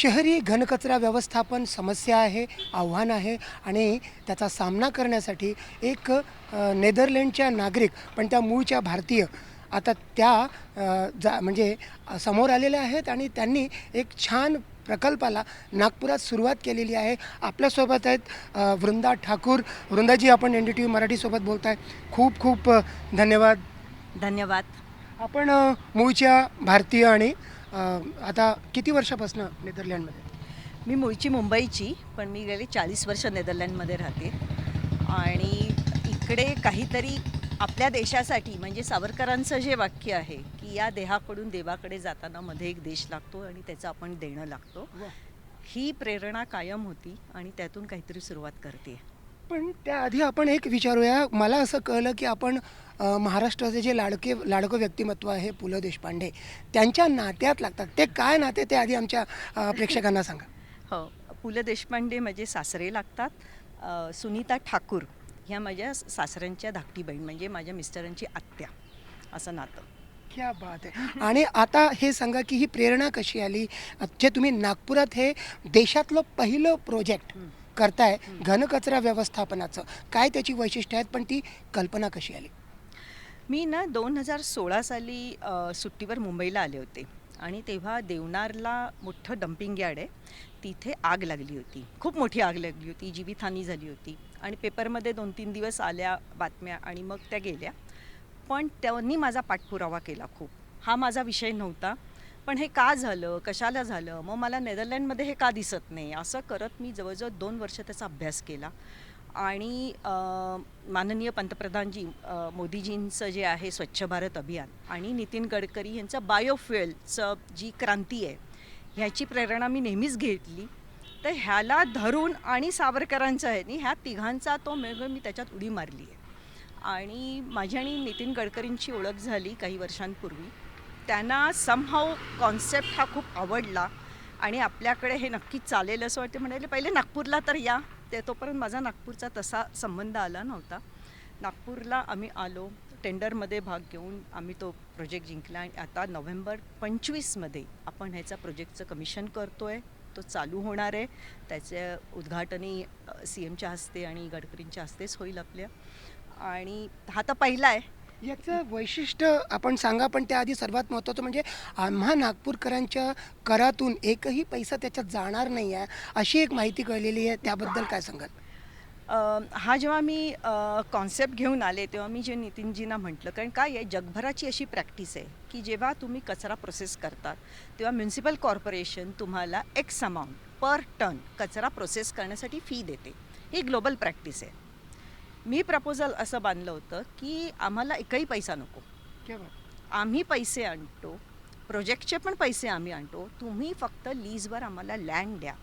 शहरी घनकचरा व्यवस्थापन समस्या आहे आव्हान आहे आणि त्याचा सामना करण्यासाठी एक नेदरलँडच्या नागरिक पण त्या मूळच्या भारतीय आता त्या जा म्हणजे समोर आलेल्या आहेत आणि त्यांनी एक छान प्रकल्पाला नागपुरात सुरुवात केलेली आहे. आपल्यासोबत आहेत वृंदा ठाकूर. वृंदाजी आपण एन डी टी व्ही मराठीसोबत बोलताय. खूप खूप अ, धन्यवाद. धन्यवाद. आपण मूळच्या भारतीय आणि आता किती वर्षापासून नेदरलँडमध्ये? मी मूळची मुंबईची पण मी गेली चाळीस वर्ष नेदरलँडमध्ये राहते. आणि इकडे काहीतरी आपल्या देशासाठी म्हणजे सावरकरांचं जे वाक्य आहे की या देहाकडून देवाकडे जाताना मध्ये एक देश लागतो आणि त्याचं आपण देणं लागतो ही प्रेरणा कायम होती आणि त्यातून काहीतरी सुरुवात करते पण त्याआधी आपण एक विचारूया. मला असं कळलं की आपण अ, महाराष्ट्राचे जे लाडके लाडकं व्यक्तिमत्व आहे पु ल देशपांडे त्यांच्या नात्यात लागतात. ते काय नाते ते आधी आमच्या अ, प्रेक्षकांना सांगा. हो. पु ल देशपांडे माझे सासरे लागतात. अ, सुनीता ठाकूर ह्या माझ्या सासऱ्यांच्या धाकटी बहीण म्हणजे माझ्या मिस्टरांची आत्या असं नातं. क्या बात आहे. आणि आता हे सांगा की ही प्रेरणा कशी आली? जे तुम्ही नागपुरात हे देशातलं पहिलं प्रोजेक्ट हं. करताय घनकचरा व्यवस्थापनाचं. काय त्याची वैशिष्ट्य आहेत? पण ती कल्पना कशी आली? मी ना दोन हजार सोळा साली सुट्टीवर मुंबईला आले होते. आणि तेव्हा देवनारला मोठं डम्पिंग यार्ड आहे. तिथे आग लागली होती. खूप मोठी आग लागली होती. जीवितहानी झाली होती. आणि पेपरमध्ये दोन तीन दिवस आल्या बातम्या आणि मग त्या गेल्या. पण त्यांनी माझा पाठपुरावा केला खूप. हा माझा विषय नव्हता. पण हे का झालं? कशाला झालं? मग मला नेदरलँडमध्ये हे का दिसत नाही? असं करत मी जवळजवळ दोन वर्ष त्याचा अभ्यास केला. आणि माननीय पंतप्रधानजी मोदीजींचं जे आहे स्वच्छ भारत अभियान आणि नितीन गडकरी यांचं बायोफ्युएलचं जी क्रांती आहे ह्याची प्रेरणा मी नेहमीच घेतली. तर ह्याला धरून आणि सावरकरांचं आहे नी ह्या तिघांचा तो मेळ मी त्याच्यात उडी मारली आहे. आणि माझी आणि नितीन गडकरींची ओळख झाली काही वर्षांपूर्वी. त्यांना समहाव कॉन्सेप्ट हा खूप आवडला. आणि आपल्याकडे हे नक्कीच चालेल असं वाटते. म्हणाले पहिले नागपूरला तर या. ते तोपर्यंत माझा नागपूरचा तसा संबंध आला नव्हता. नागपूरला आम्ही आलो टेंडरमध्ये भाग घेऊन आम्ही तो प्रोजेक्ट जिंकला. आणि आता नोव्हेंबर पंचवीसमध्ये आपण ह्याचा प्रोजेक्टचं कमिशन करतो आहे तो चालू होणार आहे. त्याचे उद्घाटनही सी एमच्या हस्ते आणि गडकरींच्या हस्तेच होईल आपल्या. आणि हा तर पहिला आहे. याचं वैशिष्ट्य आपण सांगा पण त्याआधी सर्वात महत्त्वाचं म्हणजे आम्हा नागपूरकरांच्या करातून एकही पैसा त्याच्यात जाणार नाही आहे अशी एक माहिती कळलेली आहे. त्याबद्दल काय सांगाल? हा जेव्हा मी कॉन्सेप्ट घेऊन आले तेव्हा मी जे नितीनजींना म्हटलं कारण काय आहे जगभराची अशी प्रॅक्टिस आहे की जेव्हा तुम्ही कचरा प्रोसेस करतात तेव्हा म्युन्सिपल कॉर्पोरेशन तुम्हाला एक्स अमाऊंट पर टन कचरा प्रोसेस करण्यासाठी फी देते. ही ग्लोबल प्रॅक्टिस आहे. मी प्रपोजल असं बांधलं होतं की आम्हाला एकही पैसा नको. क्या बात. आम्ही पैसे आणतो प्रोजेक्टचे पण पैसे आम्ही आणतो तुम्ही फक्त लीजवर आम्हाला लँड द्या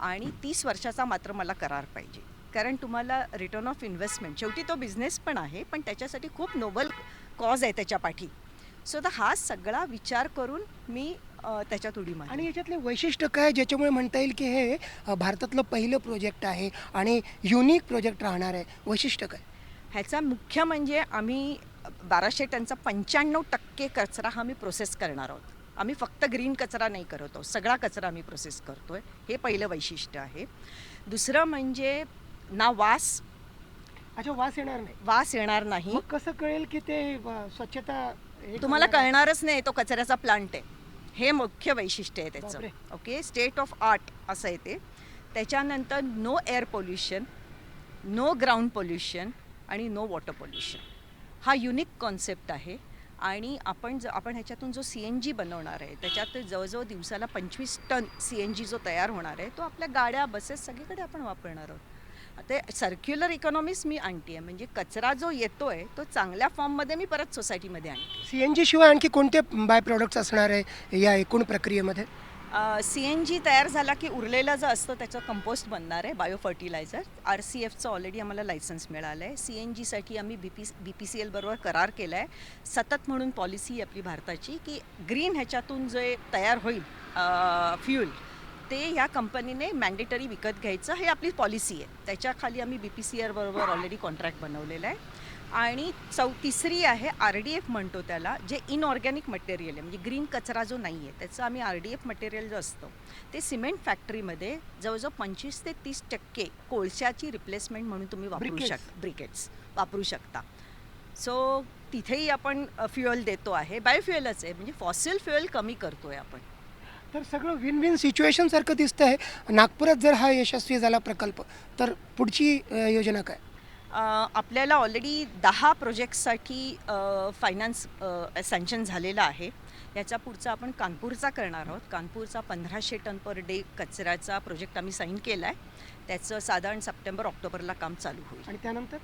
आणि तीस वर्षाचा मात्र मला करार पाहिजे. कारण तुम्हाला रिटर्न ऑफ इन्व्हेस्टमेंट शेवटी तो बिझनेस पण आहे पण त्याच्यासाठी खूप नोबल कॉज आहे त्याच्या पाठी. सो तर हा सगळा विचार करून मी अ, त्याच्यात उडी मारली. आणि याच्यातले वैशिष्ट्य काय ज्याच्यामुळे म्हणता येईल की हे अ, भारतातलं पहिलं प्रोजेक्ट आहे आणि युनिक प्रोजेक्ट राहणार आहे वैशिष्ट्य काय? ह्याचा मुख्य म्हणजे आम्ही बाराशे टनचा पंच्याण्णव टक्के कचरा हा मी प्रोसेस करणार आहोत. आम्ही फक्त ग्रीन कचरा नाही करत आहोत सगळा कचरा आम्ही प्रोसेस करतो आहे हे पहिलं वैशिष्ट्य आहे. दुसरं म्हणजे ना वास. अच्छा वास येणार नाही. वास येणार नाही. मग कसं कळेल की ते अ, स्वच्छता हे तुम्हाला करणार? कळणारच नाही तो कचऱ्याचा प्लांट आहे. हे मुख्य वैशिष्ट्य आहे त्याचं. ओके स्टेट ऑफ आर्ट असं आहे ते त्याच्यानंतर no air pollution no ground pollution आणि नो वॉटर पोल्युशन हा युनिक कॉन्सेप्ट आहे आणि आपण ज आपण ह्याच्यातून जो सी एन जी बनवणार आहे त्याच्यात जवळजवळ दिवसाला पंचवीस टन सी एन जी जो तयार होणार आहे तो आपल्या गाड्या बसेस सगळीकडे आपण वापरणार आहोत. आता सर्क्युलर इकॉनॉमीज मी आणते आहे म्हणजे कचरा जो येतो आहे तो चांगल्या फॉर्ममध्ये मी परत सोसायटीमध्ये आणते सी एन जी शिवाय आणखी कोणते बाय प्रॉडक्ट्स असणार आहे या एकूण प्रक्रियेमध्ये? सी एन जी तयार झाला की उरलेलं जे असतं त्याचं कंपोस्ट बनणार आहे बायो फर्टिलायझर आर सी एफचं ऑलरेडी आम्हाला लायसन्स मिळालं आहे सी एन जीसाठी आम्ही B P B P C एलबरोबर करार केला आहे सतत म्हणून पॉलिसी आपली भारताची की ग्रीन ह्याच्यातून जे तयार होईल फ्युल ते ह्या कंपनीने मॅन्डेटरी विकत घ्यायचं. हे आपली पॉलिसी आहे. त्याच्याखाली आम्ही बी पी सी एल बरोबर ऑलरेडी कॉन्ट्रॅक्ट बनवलेलं आहे. आणि चौ तिसरी आहे आर डी एफ म्हणतो त्याला जे इनऑर्गॅनिक मटेरियल आहे. म्हणजे ग्रीन कचरा जो नाही आहे त्याचं आम्ही आर डी एफ मटेरियल जो असतं ते सिमेंट फॅक्टरीमध्ये जवळजवळ पंचवीस ते तीस टक्के कोळशाची रिप्लेसमेंट म्हणून तुम्ही वापरू. शकता ब्रिकेट्स वापरू शकता. सो तिथेही आपण फ्युएल देतो आहे. बायोफ्युएलच आहे. म्हणजे फॉसिल फ्युएल कमी करतोय आपण. तर सगळं विन विन सिच्युएशन सारखं दिसतं आहे नागपुरात जर हा यशस्वी झाला प्रकल्प तर पुढची योजना काय? आपल्याला ऑलरेडी दहा प्रोजेक्टसाठी फायनान्स सँक्शन झालेला आहे. याचा पुढचा आपण कानपूरचा करणार आहोत. कानपूरचा पंधराशे टन पर डे कचऱ्याचा प्रोजेक्ट आम्ही साईन केला आहे त्याचं साधारण सप्टेंबर ऑक्टोबरला काम चालू होईल. आणि त्यानंतर?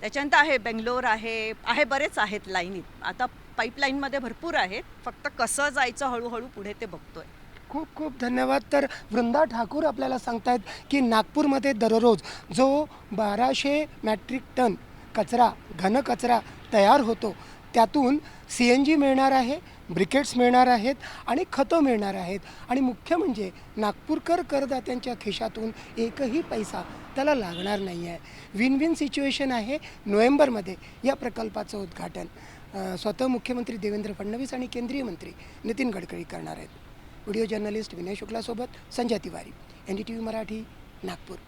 त्याच्यानंतर आहे बेंगलोर आहे आहे बरेच आहेत लाईनीत आता पाईपलाईनमध्ये भरपूर आहेत. फक्त कसं जायचं हळूहळू पुढे ते बघतोय. खूप खूप धन्यवाद. तर वृंदा ठाकूर आपल्याला सांगतायत की नागपूरमध्ये दररोज जो बाराशे मॅट्रिक टन कचरा घनकचरा तयार होतो त्यातून सी एन जी मिळणार आहे ब्रिकेट्स मिळणार आहेत आणि खतं मिळणार आहेत. आणि मुख्य म्हणजे नागपूरकर करदात्यांच्या खिशातून एकही पैसा त्याला लागणार नाही आहे विन विन सिच्युएशन आहे नोव्हेंबरमध्ये या प्रकल्पाचं उद्घाटन. स्वतः मुख्यमंत्री देवेंद्र फडणवीस आणि केंद्रीय मंत्री नितीन गडकरी करणार आहेत. Video journalist Vinay शुक्लासोबत Sanjay Tiwari N D T V Marathi Nagpur.